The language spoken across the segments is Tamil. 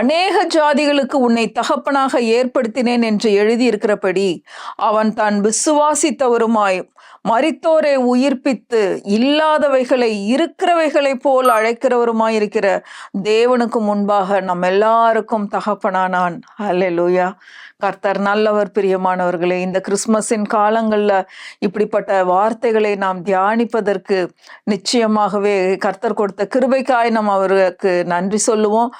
அநேக ஜாதிகளுக்கு உன்னை தகப்பனாக ஏற்படுத்தினேன் என்று எழுதியிருக்கிறபடி அவன் தான் விசுவாசித்தவருமாய் மறித்தோரை உயிர்ப்பித்து இல்லாதவைகளை இருக்கிறவைகளைப் போல் அழைக்கிறவருமாய் இருக்கிற தேவனுக்கு முன்பாக நம் எல்லாருக்கும் தகப்பனானான். அல்லேலூயா கர்த்தர் நல்லவர் பிரியமானவர்களே இந்த கிறிஸ்மஸின் காலங்களில் இப்படிப்பட்ட வார்த்தைகளை நாம் தியானிப்பதற்கு நிச்சயமாகவே கர்த்தர் கொடுத்த கிருபைக்காய் நாம் அவருக்கு நன்றி சொல்லுவோம்.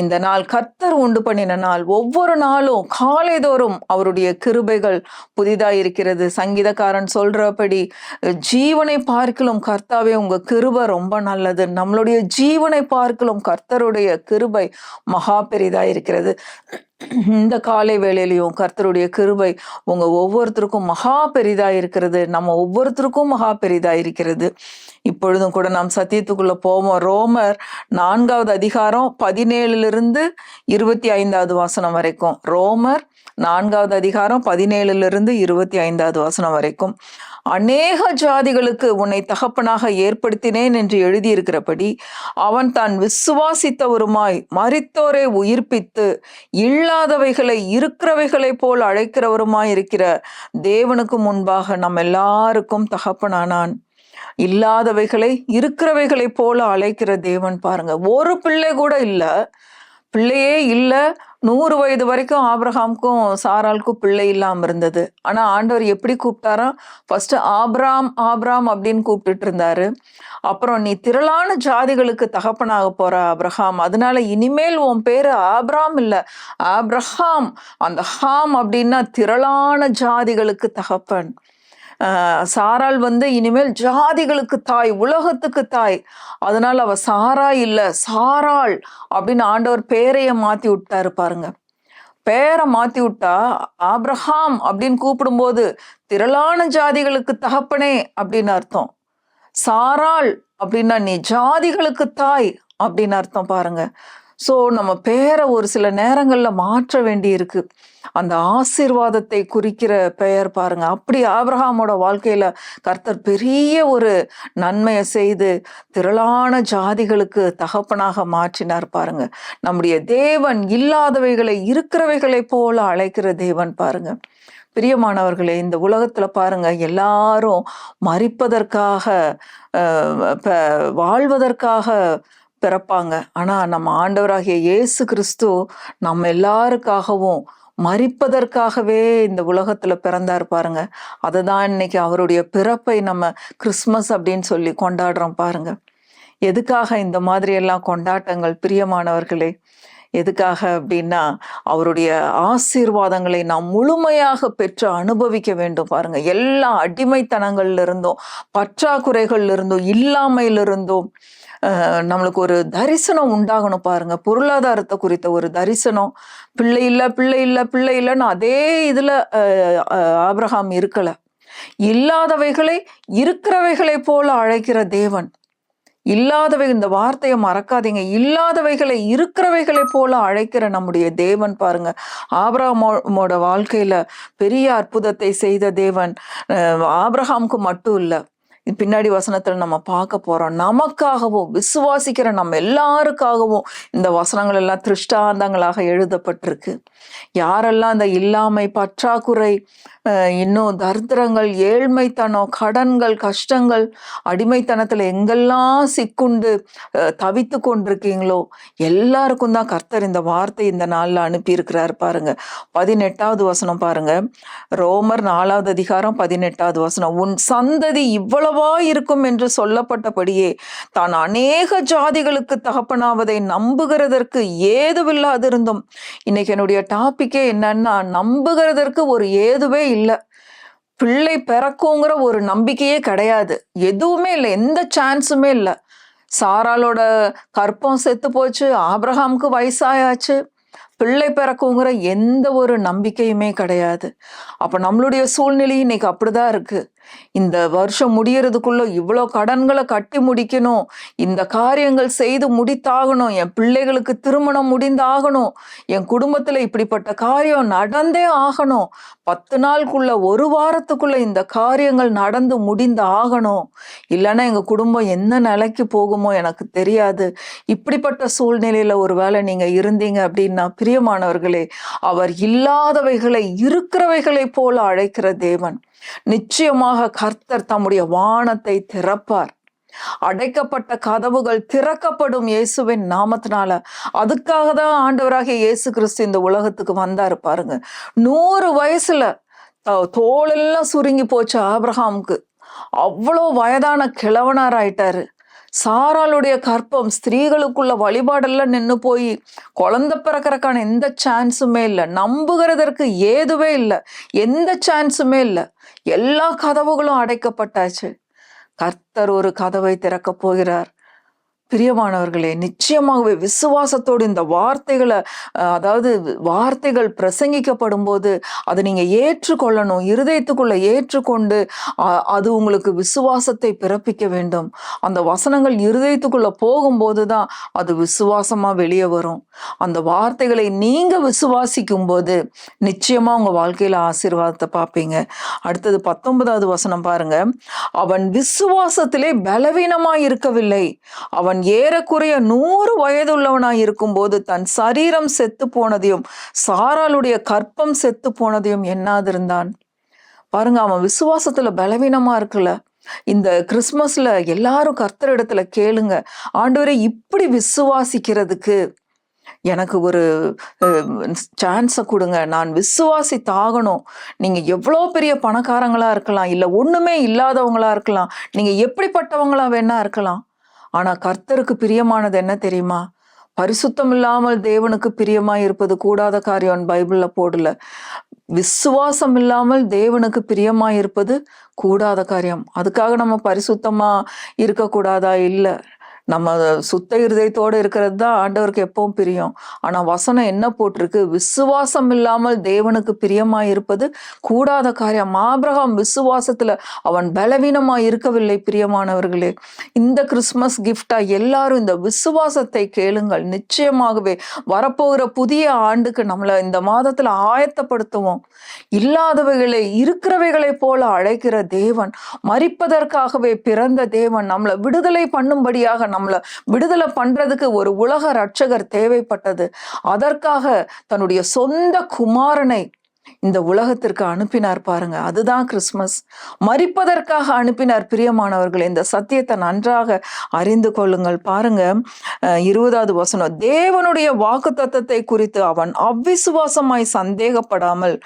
இந்த நாள் கர்த்தர் உண்டு பண்ணின நாள் ஒவ்வொரு நாளும் காலைதோறும் அவருடைய கிருபைகள் புதிதாக இருக்கிறது. சங்கீதக்காரன் சொல்றபடி ஜீவனை பார்க்கலும் கர்த்தாவே உங்க கிருபை ரொம்ப நல்லது. நம்மளுடைய ஜீவனை பார்க்கலும் கர்த்தருடைய கிருபை மகா பெரிதாக இருக்கிறது. இந்த காலை வேளையிலையும் கர்த்தருடைய கிருபை உங்க ஒவ்வொருத்தருக்கும் மகா பெரிதா இருக்கிறது. நம்ம ஒவ்வொருத்தருக்கும் மகா பெரிதா இருக்கிறது. இப்பொழுதும் கூட நாம் சத்தியத்துக்குள்ள போவோம். ரோமர் நான்காவது அதிகாரம் பதினேழுலிருந்து இருபத்தி ஐந்தாவது வாசனம் வரைக்கும். ரோமர் நான்காவது அதிகாரம் பதினேழுலிருந்து இருபத்தி ஐந்தாவது வசனம் வரைக்கும். அநேக ஜாதிகளுக்கு உன்னை தகப்பனாக ஏற்படுத்தினேன் என்று எழுதியிருக்கிறபடி அவன் தான் விசுவாசித்தவருமாய் மறித்தோரை உயிர்ப்பித்து இல்லாதவைகளை இருக்கிறவைகளைப் போல் அழைக்கிறவருமாய் இருக்கிற தேவனுக்கு முன்பாக நம் எல்லாருக்கும் தகப்பனானான். இல்லாதவைகளை இருக்கிறவைகளைப் போல அழைக்கிற தேவன் பாருங்க ஒரு பிள்ளை கூட இல்லை பிள்ளையே இல்லை. நூறு வயது வரைக்கும் ஆப்ரஹாம்க்கும் சாராளுக்கும் பிள்ளை இல்லாமல் இருந்தது. ஆனால் ஆண்டவர் எப்படி கூப்பிட்டாராம் ஃபஸ்ட்டு ஆப்ராம் ஆப்ராம் அப்படின்னு கூப்பிட்டுட்டு இருந்தாரு. அப்புறம் நீ திரளான ஜாதிகளுக்கு தகப்பனாக போற அப்ரஹாம் அதனால இனிமேல் உன் பேர் ஆப்ராம் இல்லை. ஆப்ரஹாம் அந்த ஹாம் அப்படின்னா திரளான ஜாதிகளுக்கு தகப்பன். சாரால் வந்து இனிமேல் ஜாதிகளுக்கு தாய் உலகத்துக்கு தாய். அதனால அவ சாரா இல்ல சாராள் அப்படின்னு ஆண்டவர் பேரையை மாத்தி விட்டாரு பாருங்க. பேரை மாத்தி விட்டா ஆப்ரஹாம் அப்படின்னு கூப்பிடும்போது திரளான ஜாதிகளுக்கு தகப்பனே அப்படின்னு அர்த்தம். சாராள் அப்படின்னா நீ ஜாதிகளுக்கு தாய் அப்படின்னு அர்த்தம் பாருங்க. ஸோ நம்ம பேரை ஒரு சில நேரங்களில் மாற்ற வேண்டி இருக்கு அந்த ஆசீர்வாதத்தை குறிக்கிற பெயர் பாருங்க. அப்படி ஆப்ரஹாமோட வாழ்க்கையில கர்த்தர் பெரிய ஒரு நன்மையை செய்து திரளான ஜாதிகளுக்கு தகப்பனாக மாற்றினார் பாருங்க. நம்முடைய தேவன் இல்லாதவைகளை இருக்கிறவைகளை போல அழைக்கிற தேவன் பாருங்க. பிரியமானவர்களே இந்த உலகத்துல பாருங்க எல்லாரும் மறிப்பதற்காக அஹ், ப- வாழ்வதற்காக பிறப்பாங்க. ஆனா நம்ம ஆண்டவராகிய இயேசு கிறிஸ்து நம்ம எல்லாருக்காகவும் மறிப்பதற்காகவே இந்த உலகத்தில் பிறந்தார் பாருங்க. அதுதான் இன்னைக்கு அவருடைய பிறப்பை நம்ம கிறிஸ்மஸ் அப்படின்னு சொல்லி கொண்டாடுறோம் பாருங்க. எதுக்காக இந்த மாதிரியெல்லாம் கொண்டாட்டங்கள்? பிரியமானவர்களே எதுக்காக அப்படின்னா அவருடைய ஆசீர்வாதங்களை நாம் முழுமையாக பெற்று அனுபவிக்க வேண்டும் பாருங்க. எல்லா அடிமைத்தனங்கள்ல இருந்தும் பற்றாக்குறைகள்ல இருந்தும் இல்லாமையில இருந்தும் நம்மளுக்கு ஒரு தரிசனம் உண்டாகணும் பாருங்க. பொருளாதாரத்தை குறித்த ஒரு தரிசனம். பிள்ளை இல்லை பிள்ளை இல்லை பிள்ளை இல்லைன்னு அதே இதுல ஆப்ரஹாம் இருக்கலை ஆபிரகாம் இல்லாதவைகளை இருக்கிறவைகளை போல அழைக்கிற தேவன். இல்லாதவை இந்த வார்த்தையை மறக்காதீங்க. இல்லாதவைகளை இருக்கிறவைகளை போல அழைக்கிற நம்முடைய தேவன் பாருங்க. ஆபிரஹாமோட வாழ்க்கையில பெரிய அற்புதத்தை செய்த தேவன் அஹ், மட்டும் இல்லை. பின்னாடி வசனத்தில் நம்ம பார்க்க போறோம். நமக்காகவும் விசுவாசிக்கிற நம்ம எல்லாருக்காகவும் இந்த வசனங்கள் எல்லாம் திருஷ்டாந்தங்களாக எழுதப்பட்டிருக்கு. யாரெல்லாம் அந்த இல்லாமை பற்றாக்குறை இன்னும் தரித்திரங்கள் ஏழ்மைத்தனம் கடன்கள் கஷ்டங்கள் அடிமைத்தனத்தில் எங்கெல்லாம் சிக்குண்டு தவித்து கொண்டிருக்கீங்களோ எல்லாருக்கும் தான் கர்த்தர் இந்த வார்த்தை இந்த நாளில் அனுப்பியிருக்கிறார் பாருங்க. பதினெட்டாவது வசனம் பாருங்க. ரோமர் நாலாவது அதிகாரம் பதினெட்டாவது வசனம். உன் சந்ததி இவ்வளவா இருக்கும் என்று சொல்லப்பட்டபடியே தான் அநேக ஜாதிகளுக்கு தகப்பனாவதை நம்புகிறதற்கு ஏதுவில்லாதிருந்தும் இன்னைக்கு என்னுடைய டாபிக்கே என்னன்னா நம்புகிறதற்கு ஒரு ஏதுவே இல்லை. பிள்ளை பிறக்குங்கிற ஒரு நம்பிக்கையே கிடையாது. எதுவுமே இல்லை. எந்த சான்ஸுமே இல்லை. சாராலோட கற்பம் செத்து போச்சு. ஆபிரகாமுக்கு வயசாயாச்சு. பிள்ளை பிறக்குங்கிற எந்த ஒரு நம்பிக்கையுமே கிடையாது. அப்போ நம்மளுடைய சூழ்நிலை இன்னைக்கு அப்படிதான் இருக்குது இந்த வருஷம் முடியறதுக்குள்ள இவ்வளோ கடன்களை கட்டி முடிக்கணும். இந்த காரியங்கள் செய்து முடித்தாகணும். என் பிள்ளைகளுக்கு திருமணம் முடிந்தாகணும். என் குடும்பத்துல இப்படிப்பட்ட காரியம் நடந்தே ஆகணும். பத்து நாளுக்குள்ள ஒரு வாரத்துக்குள்ள இந்த காரியங்கள் நடந்து முடிந்து ஆகணும். இல்லைன்னா எங்க குடும்பம் என்ன நிலைக்கு போகுமோ எனக்கு தெரியாது. இப்படிப்பட்ட சூழ்நிலையில ஒருவேளை நீங்க இருந்தீங்க அப்படின்னா பிரியமானவர்களே அவர் இல்லாதவைகளை இருக்கிறவைகளை போல அழைக்கிற தேவன். நிச்சயமாக கர்த்தர் தம்முடைய வானத்தை திறப்பார். அடைக்கப்பட்ட கதவுகள் திறக்கப்படும் இயேசுவின் நாமத்தினால. அதுக்காக தான் ஆண்டவராகிய இயேசு கிறிஸ்து இந்த உலகத்துக்கு வந்தாரு பாருங்க. நூறு வயசுல தோலெல்லாம் சுருங்கி போச்சு ஆப்ரஹாமுக்கு அவ்வளோ வயதான கிழவனார் ஆயிட்டாரு சாராளுடைய கற்பம் ஸ்திரீகளுக்குள்ள வழிபாடெல்லாம் நின்று போய் குழந்தை பிறக்கறக்கான எந்த சான்ஸுமே இல்லை. நம்புகிறதற்கு ஏதுவே இல்லை. எந்த சான்ஸுமே இல்லை. எல்லா கதவுகளும் அடைக்கப்பட்டாச்சு. கர்த்தர் ஒரு கதவை திறக்கப் போகிறார். பிரியமானவர்களே நிச்சயமாகவே விசுவாசத்தோடு இந்த வார்த்தைகளை அதாவது வார்த்தைகள் பிரசங்கிக்கப்படும் போது அதை நீங்கள் ஏற்றுக்கொள்ளணும் இருதயத்துக்குள்ள ஏற்றுக்கொண்டு அது உங்களுக்கு விசுவாசத்தை பிறப்பிக்க வேண்டும். அந்த வசனங்கள் இருதயத்துக்குள்ளே போகும்போது தான் அது விசுவாசமா வெளியே வரும். அந்த வார்த்தைகளை நீங்கள் விசுவாசிக்கும் போது நிச்சயமா உங்க வாழ்க்கையில ஆசீர்வாதத்தை பார்ப்பீங்க. அடுத்தது பத்தொன்பதாவது வசனம் பாருங்க. அவன் விசுவாசத்திலே பலவீனமாக இருக்கவில்லை அவன் ஏறக்குறைய நூறு வயதுள்ளவனாய் இருக்கும்போது தன் சரீரம் செத்து போனதையும் சாராளுடைய கற்பம் செத்து போனதையும் எண்ணாதிருந்தான். பாருங்க அவன் விசுவாசத்துல பலவீனமா இருக்குல்ல. இந்த கிறிஸ்மஸ்ல எல்லாரும் கர்த்தர் இடத்துல கேளுங்க ஆண்டவரே இப்படி விசுவாசிக்கிறதுக்கு எனக்கு ஒரு சான்ஸை கொடுங்க. நான் விசுவாசித்தாகணும். நீங்கள் எவ்வளோ பெரிய பணக்காரங்களாக இருக்கலாம் இல்லை ஒன்றுமே இல்லாதவங்களாக இருக்கலாம் நீங்கள் எப்படிப்பட்டவங்களாக வேணா இருக்கலாம். ஆனா கர்த்தருக்கு பிரியமானது என்ன தெரியுமா? பரிசுத்தம் இல்லாமல் தேவனுக்கு பிரியமா இருப்பது கூடாத காரியம் பைபிள்ல போடல. விசுவாசம் இல்லாமல் தேவனுக்கு பிரியமா இருப்பது கூடாத காரியம். அதுக்காக நம்ம பரிசுத்தமா இருக்கக்கூடாதா? இல்லை. நம்ம சுத்த இருதயத்தோடு இருக்கிறது தான் ஆண்டவருக்கு எப்பவும் பிரியம். ஆனால் வசனம் என்ன போட்டிருக்கு? விசுவாசம் இல்லாமல் தேவனுக்கு பிரியமாக இருப்பது கூடாத காரியம். ஆபிரகாம் விசுவாசத்தில் அவன் பலவீனமாக இருக்கவில்லை பிரியமானவர்களே. இந்த கிறிஸ்மஸ் கிஃப்டாக எல்லாரும் இந்த விசுவாசத்தை கேளுங்கள். நிச்சயமாகவே வரப்போகிற புதிய ஆண்டுக்கு நம்மளை இந்த மாதத்தில் ஆயத்தப்படுத்துவோம். இல்லாதவைகளை இருக்கிறவைகளை போல அழைக்கிற தேவன் மறிப்பதற்காகவே பிறந்த தேவன் நம்மளை விடுதலை பண்ணும்படியாக நம்மளை விடுதலை பண்றதுக்கு ஒரு உலக ரட்சகர் தேவைப்பட்டது. அதற்காக தன்னுடைய சொந்த குமாரனை இந்த உலகத்திற்கு அனுப்பினார் பாருங்க. அதுதான் கிறிஸ்மஸ் மறிப்பதற்காக அனுப்பினார் பிரியமானவர்கள் இந்த சத்தியத்தை நன்றாக அறிந்து கொள்ளுங்கள். பாருங்க அஹ், இருபதாவது வசனம். தேவனுடைய வாக்குத்தத்தத்தை குறித்து அவன் அவ்விசுவாசமாய் சந்தேகப்படாமல்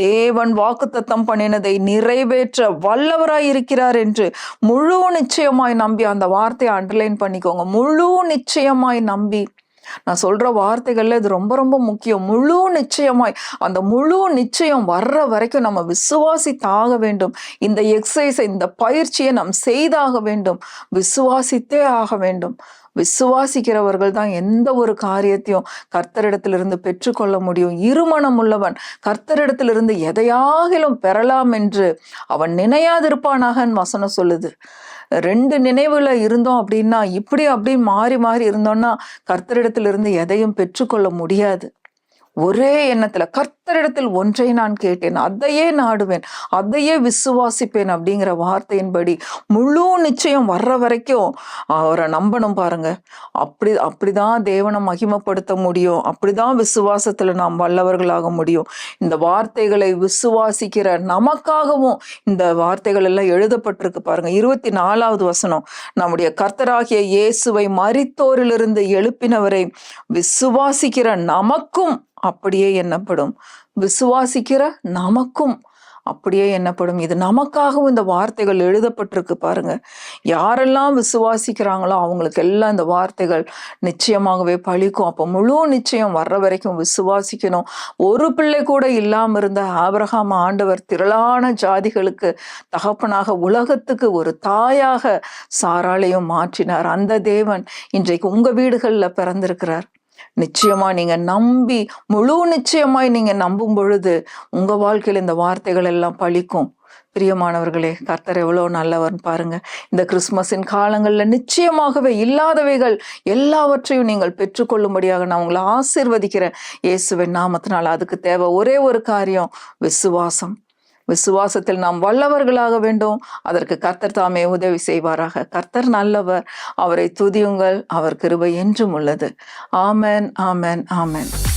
தேவன் வாக்குத்தத்தம் பண்ணினதை நிறைவேற்ற வல்லவராய் இருக்கிறார் என்று முழு நிச்சயமாய் நம்பி அந்த வார்த்தையை அண்டர்லைன் பண்ணிக்கோங்க. முழு நிச்சயமாய் நம்பி நான் சொல்ற வார்த்தைகள்ல இது ரொம்ப ரொம்ப முக்கியம். முழு நிச்சயமாய் அந்த முழு நிச்சயம் வர்ற வரைக்கும் நம்ம விசுவாசித்தாக வேண்டும். இந்த எக்ஸசைஸை இந்த பயிற்சியை நாம் செய்தாக வேண்டும். விசுவாசித்தே ஆக வேண்டும். விசுவாசிக்கிறவர்கள் தான் எந்த ஒரு காரியத்தையும் கர்த்தரிடத்திலிருந்து பெற்றுக்கொள்ள முடியும். இருமணம் உள்ளவன் கர்த்தரிடத்திலிருந்து எதையாகிலும் பெறலாம் என்று அவன் நினையாதிருப்பானாகன்னு வசனம் சொல்லுது. ரெண்டு நினைவுல இருந்தோம் அப்படின்னா இப்படி அப்படி மாறி மாறி இருந்தோம்னா கர்த்தரிடத்திலிருந்து எதையும் பெற்றுக்கொள்ள முடியாது. ஒரே எண்ணத்துல கர்த்தரிடத்தில் ஒன்றை நான் கேட்டேன் அதையே நாடுவேன் அதையே விசுவாசிப்பேன் அப்படிங்கிற வார்த்தையின்படி முழு நிச்சயம் வர்ற வரைக்கும் அவரை நம்பணும் பாருங்க. அப்படி அப்படிதான் தேவனை மகிமப்படுத்த முடியும். அப்படிதான் விசுவாசத்துல நாம் வல்லவர்களாக முடியும். இந்த வார்த்தைகளை விசுவாசிக்கிற நமக்காகவும் இந்த வார்த்தைகள் எல்லாம் எழுதப்பட்டிருக்கு பாருங்க. இருபத்தி நாலாவது வசனம் நம்முடைய கர்த்தராகிய இயேசுவை மரித்தோரிலிருந்து எழுப்பினவரை விசுவாசிக்கிற நமக்கும் அப்படியே எண்ணப்படும். விசுவாசிக்கிற நமக்கும் அப்படியே எண்ணப்படும். இது நமக்காகவும் இந்த வார்த்தைகள் எழுதப்பட்டிருக்கு பாருங்க. யாரெல்லாம் விசுவாசிக்கிறாங்களோ அவங்களுக்கு எல்லாம் இந்த வார்த்தைகள் நிச்சயமாகவே பழிக்கும். அப்போ முழு நிச்சயம் வர்ற வரைக்கும் விசுவாசிக்கணும். ஒரு பிள்ளை கூட இல்லாமல் இருந்த ஆபிரகாம் ஆண்டவர் திரளான ஜாதிகளுக்கு தகப்பனாக உலகத்துக்கு ஒரு தாயாக சாராளையும் மாற்றினார். அந்த தேவன் இன்றைக்கு உங்கள் வீடுகளில் பிறந்திருக்கிறார். நிச்சயமாக நீங்க நம்பி முழு நிச்சயமாய் நீங்க நம்பும் பொழுது உங்க வாழ்க்கையில் இந்த வார்த்தைகள் எல்லாம் பழிக்கும். பிரியமானவர்களே கர்த்தர் எவ்வளோ நல்லவர்னு பாருங்க. இந்த கிறிஸ்மஸின் காலங்களில் நிச்சயமாகவே இல்லாதவைகள் எல்லாவற்றையும் நீங்கள் பெற்றுக்கொள்ளும்படியாக நான் உங்களை ஆசிர்வதிக்கிறேன். இயேசுவின் நாமத்தினால் அதுக்கு தேவை ஒரே ஒரு காரியம் விசுவாசம். விசுவாசத்தில் நாம் வல்லவர்களாக வேண்டும். அதற்கு கர்த்தர் தாமே உதவி செய்வாராக. கர்த்தர் நல்லவர். அவரை துதியுங்கள். அவர் கிருபை என்றும் உள்ளது. ஆமென் ஆமென் ஆமேன்.